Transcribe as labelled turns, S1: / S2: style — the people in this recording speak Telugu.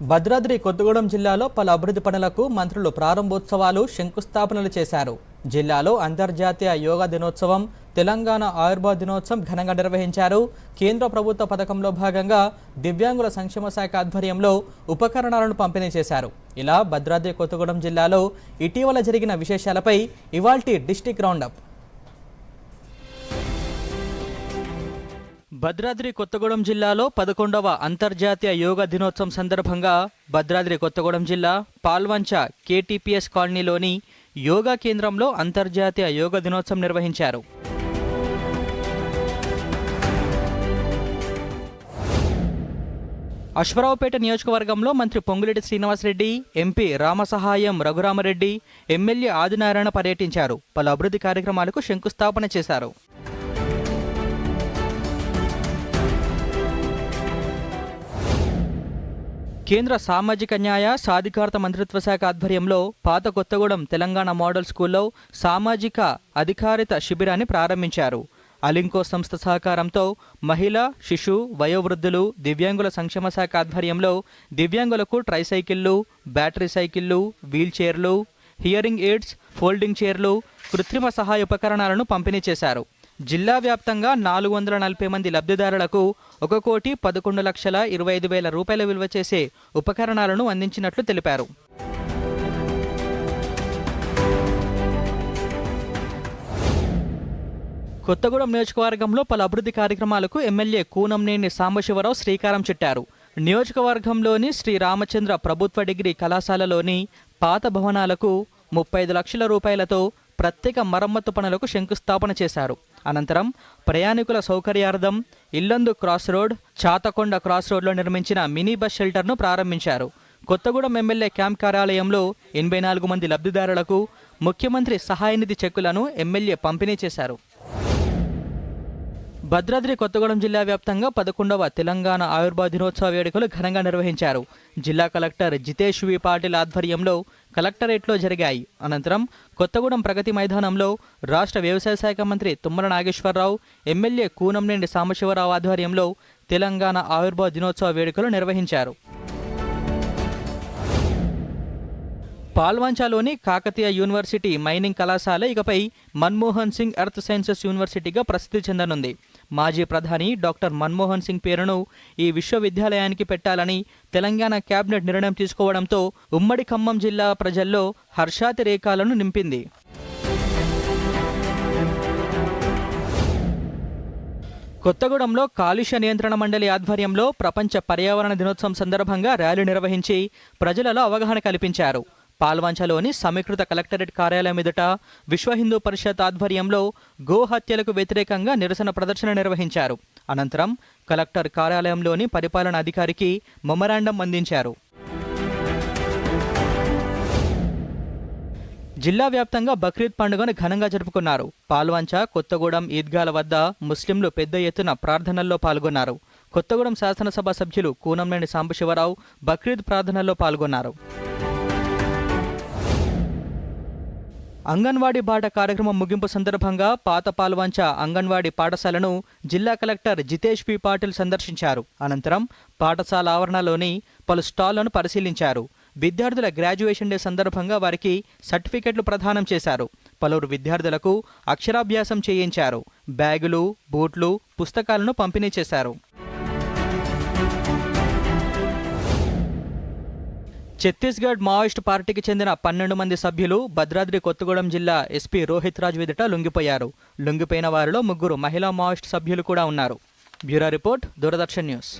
S1: భద్రాద్రి కొత్తగూడెం జిల్లాలో పలు అభివృద్ధి పనులకు మంత్రులు ప్రారంభోత్సవాలు శంకుస్థాపనలు చేశారు. జిల్లాలో అంతర్జాతీయ యోగా దినోత్సవం తెలంగాణ ఆయుర్వేద దినోత్సవం ఘనంగా నిర్వహించారు. కేంద్ర ప్రభుత్వ పథకంలో భాగంగా దివ్యాంగుల సంక్షేమ శాఖ ఆధ్వర్యంలో ఉపకరణాలను పంపిణీ చేశారు. ఇలా భద్రాద్రి కొత్తగూడెం జిల్లాలో ఇటీవల జరిగిన విశేషాలపై ఇవాల్టి డిస్టిక్ రౌండప్. భద్రాద్రి కొత్తగూడెం జిల్లాలో పదకొండవ అంతర్జాతీయ యోగా దినోత్సవం సందర్భంగా భద్రాద్రి కొత్తగూడెం జిల్లా పాల్వంచ కేటీపీఎస్ కాలనీలోని యోగా కేంద్రంలో అంతర్జాతీయ యోగా దినోత్సవం నిర్వహించారు. అశ్వరావుపేట నియోజకవర్గంలో మంత్రి పొంగులేటి శ్రీనివాసరెడ్డి ఎంపీ రామసహాయం రఘురామరెడ్డి ఎమ్మెల్యే ఆదినారాయణ పర్యటించారు. పలు అభివృద్ధి కార్యక్రమాలకు శంకుస్థాపన చేశారు. కేంద్ర సామాజిక న్యాయ సాధికారత మంత్రిత్వ శాఖ ఆధ్వర్యంలో పాత కొత్తగూడెం తెలంగాణ మోడల్ స్కూల్లో సామాజిక అధికారిత శిబిరాన్ని ప్రారంభించారు. అలింకో సంస్థ సహకారంతో మహిళ శిశు వయోవృద్ధులు దివ్యాంగుల సంక్షేమ శాఖ ఆధ్వర్యంలో దివ్యాంగులకు ట్రైసైకిళ్ళు బ్యాటరీ సైకిళ్ళు వీల్ చైర్లు హియరింగ్ ఎయిడ్స్ ఫోల్డింగ్ చైర్లు కృత్రిమ సహాయ ఉపకరణాలను పంపిణీ చేశారు. జిల్లా వ్యాప్తంగా నాలుగు వందల నలభై మంది లబ్ధిదారులకు ఒక కోటి పదకొండు లక్షల ఇరవై ఐదు వేల రూపాయల విలువ చేసే ఉపకరణాలను అందించినట్లు తెలిపారు. కొత్తగూడెం నియోజకవర్గంలో పలు అభివృద్ధి కార్యక్రమాలకు ఎమ్మెల్యే కూనంనేని సాంబశివరావు శ్రీకారం చుట్టారు. నియోజకవర్గంలోని శ్రీ రామచంద్ర ప్రభుత్వ డిగ్రీ కళాశాలలోని పాత భవనాలకు ముప్పై ఐదు లక్షల రూపాయలతో ప్రత్యేక మరమ్మతు పనులకు శంకుస్థాపన చేశారు. అనంతరం ప్రయాణికుల సౌకర్యార్థం Yellandu cross road Chathakonda cross రోడ్లో నిర్మించిన మినీ బస్ షెల్టర్ను ప్రారంభించారు. కొత్తగూడెం ఎమ్మెల్యే క్యాంప్ కార్యాలయంలో ఎనభై నాలుగు మంది లబ్ధిదారులకు ముఖ్యమంత్రి సహాయ నిధి చెక్కులను ఎమ్మెల్యే పంపిణీ చేశారు. భద్రాద్రి కొత్తగూడెం జిల్లా వ్యాప్తంగా పదకొండవ తెలంగాణ ఆయుర్వేద దినోత్సవ వేడుకలు ఘనంగా నిర్వహించారు. జిల్లా కలెక్టర్ జితేష్ వి పాటిల్ ఆధ్వర్యంలో కలెక్టరేట్లో జరిగాయి. అనంతరం కొత్తగూడెం ప్రగతి మైదానంలో రాష్ట్ర వ్యవసాయ శాఖ మంత్రి తుమ్మల నాగేశ్వరరావు ఎమ్మెల్యే కూనంనేని సాంబశివరావు ఆధ్వర్యంలో తెలంగాణ ఆయుర్వేద దినోత్సవ వేడుకలు నిర్వహించారు. పాల్వంచాలోని కాకతీయ యూనివర్సిటీ మైనింగ్ కళాశాల ఇకపై మన్మోహన్ సింగ్ ఎర్త్ సైన్సెస్ యూనివర్సిటీగా ప్రసిద్ధి చెందనుంది. మాజీ ప్రధాని డాక్టర్ మన్మోహన్ సింగ్ పేరును ఈ విశ్వవిద్యాలయానికి పెట్టాలని తెలంగాణ కేబినెట్ నిర్ణయం తీసుకోవడంతో ఉమ్మడి ఖమ్మం జిల్లా ప్రజల్లో హర్షాతిరేకాలను నింపింది. కొత్తగూడెంలో కాలుష్య నియంత్రణ మండలి ఆధ్వర్యంలో ప్రపంచ పర్యావరణ దినోత్సవం సందర్భంగా ర్యాలీ నిర్వహించి ప్రజలలో అవగాహన కల్పించారు. పాల్వంచలోని సమీకృత కలెక్టరేట్ కార్యాలయం ఎదుట విశ్వ హిందూ పరిషత్ ఆధ్వర్యంలో గోహత్యలకు వ్యతిరేకంగా నిరసన ప్రదర్శన నిర్వహించారు. అనంతరం కలెక్టర్ కార్యాలయంలోని పరిపాలన అధికారికి మెమరాండం అందించారు. జిల్లా వ్యాప్తంగా బక్రీద్ పండుగను ఘనంగా జరుపుకున్నారు. పాల్వంచ కొత్తగూడెం ఈద్గాల వద్ద ముస్లింలు పెద్ద ఎత్తున ప్రార్థనల్లో పాల్గొన్నారు. కొత్తగూడెం శాసనసభ సభ్యులు కూనంనేని సాంబశివరావు బక్రీద్ ప్రార్థనల్లో పాల్గొన్నారు. అంగన్వాడీ బాట కార్యక్రమం ముగింపు సందర్భంగా పాత పాల్వంచ అంగన్వాడీ పాఠశాలను జిల్లా కలెక్టర్ జితేష్ పి పాటిల్ సందర్శించారు. అనంతరం పాఠశాల ఆవరణలోని పలు స్టాళ్ళను పరిశీలించారు. విద్యార్థుల గ్రాడ్యుయేషన్ డే సందర్భంగా వారికి సర్టిఫికెట్లు ప్రదానం చేశారు. పలువురు విద్యార్థులకు అక్షరాభ్యాసం చేయించారు. బ్యాగులు బూట్లు పుస్తకాలను పంపిణీ చేశారు. ఛత్తీస్గఢ్ మావోయిస్టు పార్టీకి చెందిన పన్నెండు మంది సభ్యులు భద్రాద్రి కొత్తగూడెం జిల్లా ఎస్పీ రోహిత్ రాజ్ విదుట లొంగిపోయారు. లొంగిపోయిన వారిలో ముగ్గురు మహిళా మావోయిస్టు సభ్యులు కూడా ఉన్నారు. Bureau report Doordarshan news.